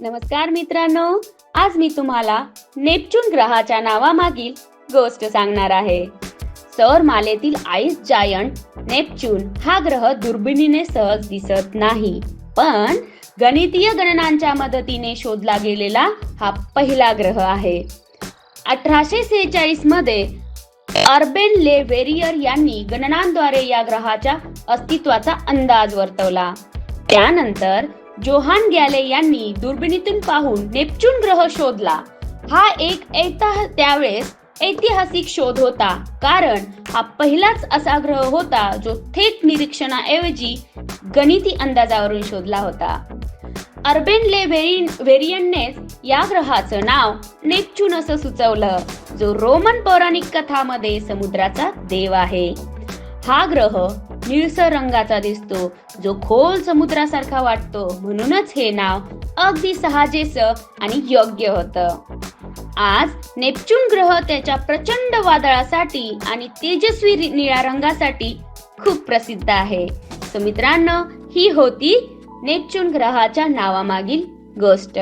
नमस्कार मित्रांनो आज मी तुम्हाला नेपच्यून ग्रहाच्या नावामागील गोष्ट सांगणार आहे. सौर मालेतील आईस जायंट नेपच्यून हा ग्रह दुर्बिणीने सहज दिसत नाही पण गणितीय गणनांच्या मदतीने शोधला गेलेला हा पहिला ग्रह आहे. अठराशे सेहेचाळीसमध्ये अर्बेन ले वेरियर यांनी गणनांद्वारे या ग्रहाच्या अस्तित्वाचा अंदाज वर्तवला. त्यानंतर जोहान गॅले यांनी दुर्बिणीतून पाहून नेपच्यून ग्रह शोधला. हा एक ऐता त्यावेळेस ऐतिहासिक शोध होता. कारण हा पहिलाच असा ग्रह होता जो थेट निरीक्षणाऐवजी गणिती अंदाजावरून शोधला होता. अर्बेन ले व्हेरियनने या ग्रहाचं नाव नेपच्यून असं सुचवलं जो रोमन पौराणिक कथामध्ये समुद्राचा देव आहे. हा ग्रह निळसर रंगाचा दिसतो. जो खोल समुद्रासारखा वाटतो. म्हणूनच हे नाव अगदी सहाजेस आणि योग्य होतं. आज नेपच्यून ग्रह त्याच्या प्रचंड वादळासाठी आणि तेजस्वी निळ्या रंगासाठी खूप प्रसिद्ध आहे. सो मित्रांनो ही होती नेपच्यून ग्रहाच्या नावामागील गोष्ट.